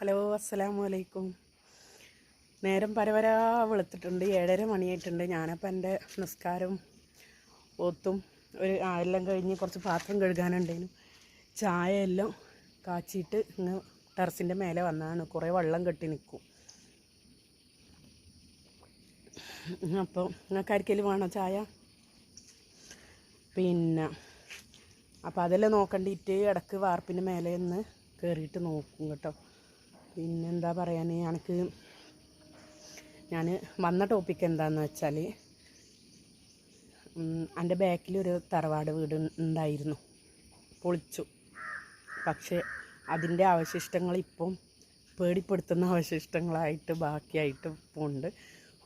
Hello അസ്സലാമു അലൈക്കും. നേരം പരവരാ വെളുത്തിട്ടുണ്ട് ഏഴര മണിയായിട്ടുണ്ട്. ഞാനപ്പോൾ എന്റെ നിസ്കാരം ഓത്തും ഒരു എല്ലാം കഴിഞ്ഞ് കുറച്ച് പാത്രം കഴുകാനുണ്ടേനു ചായ എല്ലാം കാച്ചിയിട്ട് ഇങ്ങ് ടെറസിന്റെ മേലെ വന്നതാണ് കുറേ വെള്ളം കെട്ടി നിൽക്കും. അപ്പോൾ നിങ്ങൾക്ക് ആർക്കെങ്കിലും വേണോ ചായ? പിന്നെ അപ്പോൾ അതെല്ലാം നോക്കണ്ടിട്ട് ഇടയ്ക്ക് വാർപ്പിന്റെ മേലെ നിന്ന് കയറിയിട്ട് നോക്കും കേട്ടോ. പിന്നെന്താ പറയാൻ എനിക്ക് ഞാൻ വന്ന ടോപ്പിക്ക് എന്താണെന്ന് വെച്ചാൽ എന്റെ ബാക്കിൽ ഒരു തറവാട് വീട് ഉണ്ടായിരുന്നു പൊളിച്ചു. പക്ഷേ അതിന്റെ അവശിഷ്ടങ്ങൾ ഇപ്പം പേടിപ്പെടുത്തുന്ന അവശിഷ്ടങ്ങളായിട്ട് ബാക്കിയായിട്ട് പോണ്ട്.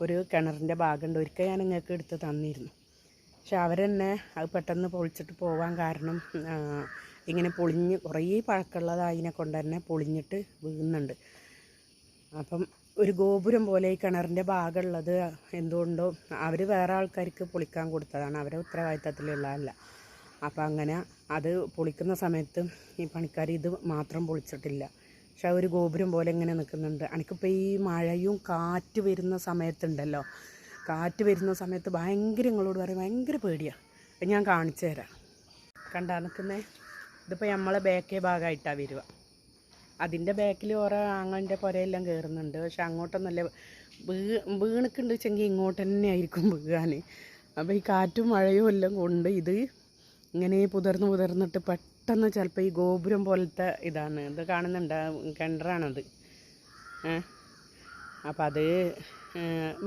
ഒരു കിണറിന്റെ ഭാഗമുണ്ട് ഒരിക്കൽ ഞാൻ നിങ്ങൾക്ക് എടുത്ത് തന്നിരുന്നു. പക്ഷെ അവരെന്നെ അത് പെട്ടെന്ന് പൊളിച്ചിട്ട് പോകാൻ കാരണം ഇങ്ങനെ പൊളിഞ്ഞ് കുറേ പഴക്കമുള്ളതായതിനെ കൊണ്ട് തന്നെ പൊളിഞ്ഞിട്ട് വീഴുന്നുണ്ട്. അപ്പം ഒരു ഗോപുരം പോലെ ഈ കിണറിന്റെ ഭാഗമുള്ളത് എന്തുകൊണ്ടോ അവർ വേറെ ആൾക്കാർക്ക് പൊളിക്കാൻ കൊടുത്തതാണ്. അവരെ ഉത്തരവാദിത്തത്തിലുള്ളതല്ല. അപ്പം അങ്ങനെ അത് പൊളിക്കുന്ന സമയത്ത് ഈ പണിക്കാർ ഇത് മാത്രം പൊളിച്ചിട്ടില്ല. പക്ഷെ ഒരു ഗോപുരം പോലെ ഇങ്ങനെ നിൽക്കുന്നുണ്ട്. എനിക്കിപ്പോൾ ഈ മഴയും കാറ്റ് വരുന്ന സമയത്തുണ്ടല്ലോ. കാറ്റ് വരുന്ന സമയത്ത് ഭയങ്കര നിങ്ങളോട് പറയും. ഭയങ്കര പേടിയാണ് ഞാൻ കാണിച്ചു തരാം. കണ്ടാ നിൽക്കുന്നേ? ഇതിപ്പോൾ നമ്മളെ ബേക്കേ ഭാഗമായിട്ടാണ് വരിക. അതിന്റെ ബാക്കിൽ ഓരോ ആങ്ങന്റെ പുരയെല്ലാം കയറുന്നുണ്ട് പക്ഷെ അങ്ങോട്ടൊന്നല്ല വീ വീണക്കുണ്ട് വെച്ചെങ്കിൽ ഇങ്ങോട്ട് തന്നെ ആയിരിക്കും വീഴാൻ അപ്പോൾ ഈ കാറ്റും മഴയും എല്ലാം കൊണ്ട് ഇത് ഇങ്ങനെ പുതർന്ന് പുതർന്നിട്ട് പെട്ടെന്ന് ചിലപ്പോൾ ഈ ഗോപുരം പോലത്തെ ഇതാണ്. ഇത് കാണുന്നുണ്ട്. കിണറാണത്. അപ്പം അത്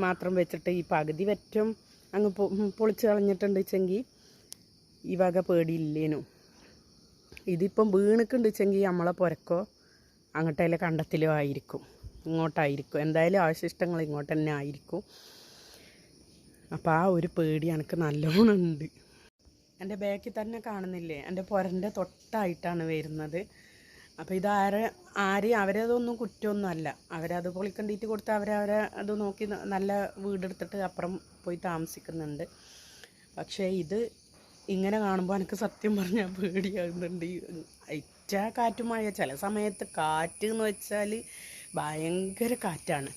മാത്രം വെച്ചിട്ട് ഈ പകുതി വറ്റം അങ്ങ് പൊളിച്ച് കളഞ്ഞിട്ടുണ്ട് വെച്ചെങ്കിൽ ഈ വക പേടിയില്ലേനു. ഇതിപ്പം വീണക്കുണ്ട് വെച്ചെങ്കിൽ നമ്മളെ പുരക്കോ? അങ്ങോട്ടേലെ കണ്ടത്തിലോ ആയിരിക്കും. ഇങ്ങോട്ടായിരിക്കും. എന്തായാലും അവശിഷ്ടങ്ങൾ ഇങ്ങോട്ട് തന്നെ ആയിരിക്കും. അപ്പോൾ ആ ഒരു പേടി എനിക്ക് നല്ലോണം എന്റെ ബാക്കിൽ തന്നെ കാണുന്നില്ലേ? എന്റെ പുരന്റെ തൊട്ടായിട്ടാണ് വരുന്നത്. അപ്പോൾ ഇതാരെ ആരെയും അവരതൊന്നും കുറ്റമൊന്നും അല്ല. അവരത് പൊളിക്കണ്ടിട്ട് കൊടുത്ത് അവരവരെ അത് നോക്കി നല്ല വീടെടുത്തിട്ട് അപ്പുറം പോയി താമസിക്കുന്നുണ്ട്. പക്ഷേ ഇത് ഇങ്ങനെ കാണുമ്പോൾ എനിക്ക് സത്യം പറഞ്ഞാൽ പേടിയാകുന്നുണ്ട്. കാറ്റും മഴ ചില സമയത്ത് കാറ്റ് എന്ന് വെച്ചാൽ ഭയങ്കര കാറ്റാണ്.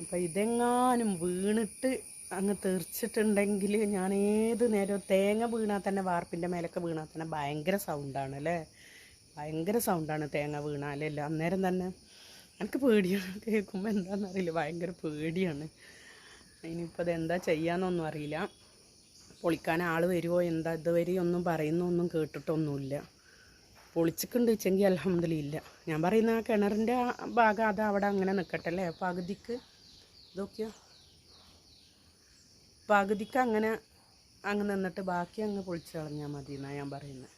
അപ്പം ഇതെങ്ങാനും വീണിട്ട് അങ്ങ് തെറിച്ചിട്ടുണ്ടെങ്കിൽ ഞാൻ ഏത് നേരവും തേങ്ങ വീണാൽ തന്നെ വാർപ്പിന്റെ മേലൊക്കെ വീണാൽ തന്നെ ഭയങ്കര സൗണ്ടാണ് അല്ലേ ഭയങ്കര സൗണ്ടാണ് തേങ്ങ വീണാലല്ല അന്നേരം തന്നെ എനിക്ക് പേടിയാണ് കേൾക്കുമ്പോൾ എന്താണെന്നറിയില്ല ഭയങ്കര പേടിയാണ്. ഇനിയിപ്പോൾ അതെന്താ ചെയ്യാന്നൊന്നും അറിയില്ല. പൊളിക്കാൻ ആൾ വരുമോ എന്താ ഇതുവരെ ഒന്നും പറയുന്നൊന്നും കേട്ടിട്ടൊന്നുമില്ല. പൊളിച്ചിട്ടുണ്ട് വെച്ചെങ്കിൽ അലഹമ്മദില്ല ഞാൻ പറയുന്ന ആ കിണറിന്റെ ഭാഗം അത് അവിടെ അങ്ങനെ നിൽക്കട്ടെ അല്ലേ പകുതിക്ക് ഇതൊക്കെയോ. പകുതിക്ക് അങ്ങനെ അങ്ങ് നിന്നിട്ട് ബാക്കി അങ്ങ് പൊളിച്ച് കളഞ്ഞാൽ മതി എന്നാണ് ഞാൻ പറയുന്നത്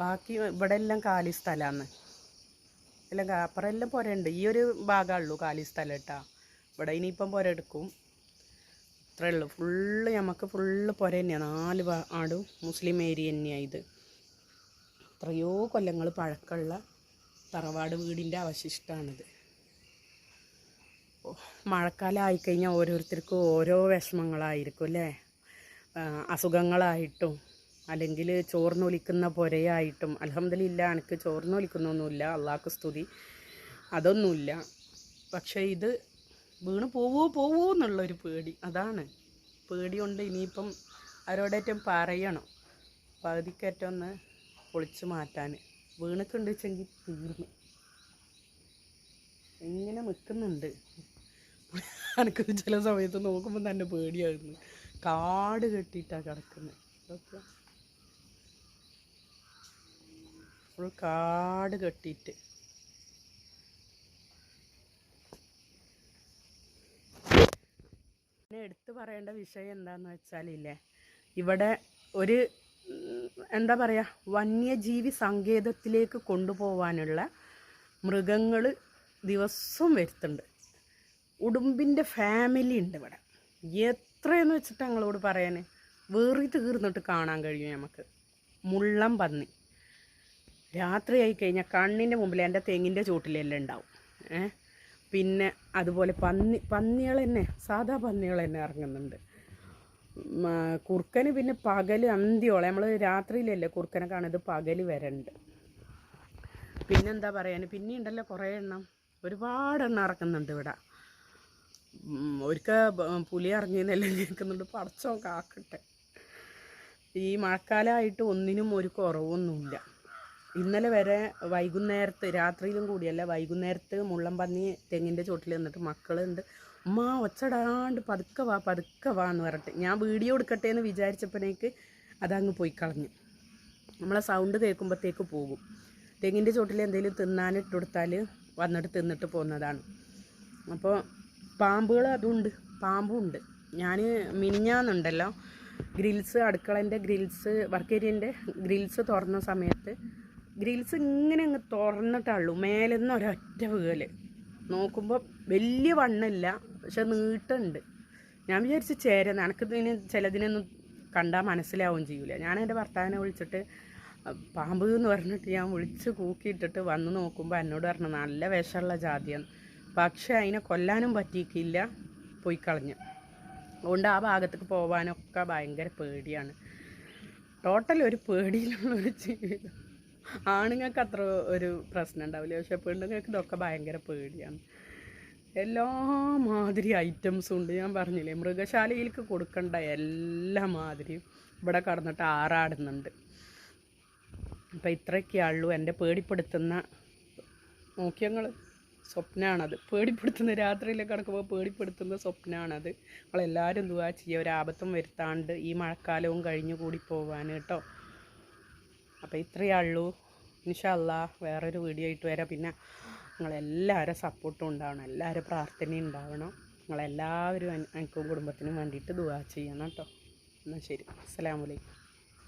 ബാക്കി ഇവിടെ എല്ലാം കാലി സ്ഥലമാണ് എല്ലാം അപ്പുറം എല്ലാം പുരയുണ്ട് ഈ ഒരു ഭാഗമുള്ളൂ കാലി സ്ഥലം കേട്ടോ ഇവിടെ ഇനിയിപ്പം പുര എടുക്കും. അത്രേ ഉള്ളൂ. ഫുള്ള് നമുക്ക് ഫുള്ള് പുര തന്നെയാണ് നാല് ആടും മുസ്ലിം ഏരിയ തന്നെയാണ് ഇത്. എത്രയോ കൊല്ലങ്ങൾ പഴക്കമുള്ള തറവാട് വീടിന്റെ അവശിഷ്ടമാണിത് മഴക്കാലം ആയിക്കഴിഞ്ഞാൽ ഓരോരുത്തർക്കും ഓരോ വിഷമങ്ങളായിരിക്കും അല്ലേ? അസുഖങ്ങളായിട്ടും അല്ലെങ്കിൽ ചോർന്നൊലിക്കുന്ന പുരയായിട്ടും. അലഹമ്മദില്ല എനിക്ക് ചോർന്നൊലിക്കുന്നൊന്നുമില്ല. അള്ളാഹ്ക്ക് സ്തുതി. അതൊന്നുമില്ല. പക്ഷേ ഇത് വീണ് പോവോ പോവോ എന്നുള്ളൊരു പേടി. അതാണ്. പേടി കൊണ്ട് ഇനിയിപ്പം അവരോടേറ്റം പറയണം. പകുതിക്കേറ്റം ഒന്ന് പൊളിച്ച് മാറ്റാൻ വീണക്കുണ്ട് വെച്ചെങ്കിൽ തീർന്നു. ഇങ്ങനെ നിൽക്കുന്നുണ്ട് എനിക്ക് ചില സമയത്ത് നോക്കുമ്പോൾ തന്നെ പേടിയാകുന്നു കാട് കെട്ടിയിട്ടാണ് കിടക്കുന്നത് ഓക്കെ ഫുൾ കാട് കെട്ടിയിട്ട്. പിന്നെ എടുത്തു പറയേണ്ട വിഷയം എന്താന്ന് വെച്ചാലില്ലേ ഇവിടെ ഒരു എന്താ പറയുക വന്യജീവി സങ്കേതത്തിലേക്ക് കൊണ്ടുപോകാനുള്ള മൃഗങ്ങൾ ദിവസവും വരുത്തുന്നുണ്ട്. ഉടുമ്പിന്റെ ഫാമിലി ഉണ്ട് ഇവിടെ. എത്രയെന്ന് വെച്ചിട്ട് ഞങ്ങളോട് പറയാൻ വേറി തീർന്നിട്ട് കാണാൻ കഴിയും നമുക്ക് മുള്ളം പന്നി. രാത്രിയായി കഴിഞ്ഞാൽ കണ്ണിന്റെ മുമ്പിൽ എന്റെ തെങ്ങിന്റെ ചോട്ടിലെല്ലാം ഉണ്ടാവും. ഏ? പിന്നെ അതുപോലെ പന്നി പന്നികൾ തന്നെ സാധാ പന്നികൾ തന്നെ ഇറങ്ങുന്നുണ്ട്. കുറുക്കന് പിന്നെ പകൽ അന്ത്യോളം നമ്മൾ രാത്രിയിലല്ലേ കുറുക്കനെ കാണുന്നത്? പകൽ വരണ്ട് പിന്നെന്താ പറയാൻ പിന്നെ ഉണ്ടല്ലോ കുറേ എണ്ണം. ഒരുപാടെണ്ണം ഇറക്കുന്നുണ്ട് ഇവിടെ. ഒരിക്കൽ പുലി ഇറങ്ങിയെന്നെല്ലാം കേൾക്കുന്നുണ്ട്. പടച്ചോ കാക്കട്ടെ. ഈ മഴക്കാലമായിട്ട് ഒന്നിനും ഒരു കുറവൊന്നുമില്ല. ഇന്നലെ വരെ വൈകുന്നേരത്ത് രാത്രിയിലും കൂടിയല്ല വൈകുന്നേരത്ത് മുള്ളംപന്നി തെങ്ങിന്റെ ചോട്ടിൽ നിന്നിട്ട് മക്കളുണ്ട് ഉമ്മ ഒച്ചടാണ്ട് പതുക്കെ വാ പതുക്കെ വാ എന്ന് പറഞ്ഞിട്ട്. ഞാൻ വീഡിയോ എടുക്കട്ടെ എന്ന് വിചാരിച്ചപ്പോഴേക്ക് അതങ്ങ് പോയി കളഞ്ഞു. നമ്മളെ സൗണ്ട് കേൾക്കുമ്പോഴത്തേക്ക് പോകും. തെങ്ങിന്റെ ചോട്ടിൽ എന്തെങ്കിലും തിന്നാനിട്ട് കൊടുത്താൽ വന്നിട്ട് തിന്നിട്ട് പോകുന്നതാണ്. അപ്പോൾ പാമ്പുകൾ അതുണ്ട് പാമ്പും ഉണ്ട്. ഞാൻ മിനിഞ്ഞാന്നുണ്ടല്ലോ ഗ്രിൽസ് അടുക്കളന്റെ ഗ്രിൽസ് വർക്ക് ഏരിയന്റെ ഗ്രിൽസ് തുറന്ന സമയത്ത് ഗ്രിൽസ് ഇങ്ങനെ അങ്ങ് തുറന്നിട്ടുള്ളൂ മേലെന്ന് ഒരൊറ്റ വീൽ. നോക്കുമ്പോൾ വലിയ വണ്ണില്ല പക്ഷെ നീട്ടുണ്ട്. ഞാൻ വിചാരിച്ച് ചേര. നിനക്കിതിന് ചിലതിനൊന്നും കണ്ടാൽ മനസ്സിലാവുകയും ചെയ്യൂല. ഞാൻ എന്റെ ഭർത്താവിനെ വിളിച്ചിട്ട് പാമ്പ് എന്ന് പറഞ്ഞിട്ട് ഞാൻ വിളിച്ച് കൂക്കിയിട്ടിട്ട് വന്ന് നോക്കുമ്പോൾ എന്നോട് പറഞ്ഞു നല്ല വിഷമുള്ള ജാതിയാണ് പക്ഷേ അതിനെ കൊല്ലാനും പറ്റിയിട്ടില്ല പോയി കളഞ്ഞു. അതുകൊണ്ട് ആ ഭാഗത്തേക്ക് പോകാനൊക്കെ ഭയങ്കര പേടിയാണ്. ടോട്ടൽ ഒരു പേടിയിലുള്ള ഒരു ജീവിതം. ആണുങ്ങൾക്ക് അത്ര ഒരു പ്രശ്നം ഉണ്ടാവില്ല. പക്ഷെ പെണ്ണുങ്ങൾക്ക് ഇതൊക്കെ ഭയങ്കര പേടിയാണ്. എല്ലാ മാതിരി ഐറ്റംസും ഉണ്ട്. ഞാൻ പറഞ്ഞില്ലേ മൃഗശാലയിലേക്ക് കൊടുക്കേണ്ട എല്ലാ മാതിരിയും ഇവിടെ കടന്നിട്ട് ആറാടുന്നുണ്ട്. അപ്പം ഇത്രയൊക്കെയുള്ളൂ എന്റെ പേടിപ്പെടുത്തുന്ന നോക്കിയങ്ങൾ സ്വപ്നമാണത് പേടിപ്പെടുത്തുന്ന രാത്രിയിൽ കിടക്കുമ്പോൾ പേടിപ്പെടുത്തുന്ന സ്വപ്നമാണത് നമ്മളെല്ലാവരും എന്തുവാ ചെയ്യുക ഒരു ആപത്തും വരുത്താണ്ട് ഈ മഴക്കാലവും കഴിഞ്ഞു കൂടി പോവാൻ കേട്ടോ. അപ്പോൾ ഇത്രയേ ഉള്ളൂ. ഇൻഷല്ല വേറൊരു വീഡിയോ ആയിട്ട് വരാം. പിന്നെ നിങ്ങളെല്ലാവരും സപ്പോർട്ടും ഉണ്ടാവണം. എല്ലാവരും പ്രാർത്ഥനയും ഉണ്ടാവണം. നിങ്ങളെല്ലാവരും എനിക്കും കുടുംബത്തിനും വേണ്ടിയിട്ട് ദുവാ ചെയ്യണം കേട്ടോ. എന്നാൽ ശരി. അസ്സാം അലൈക്കും.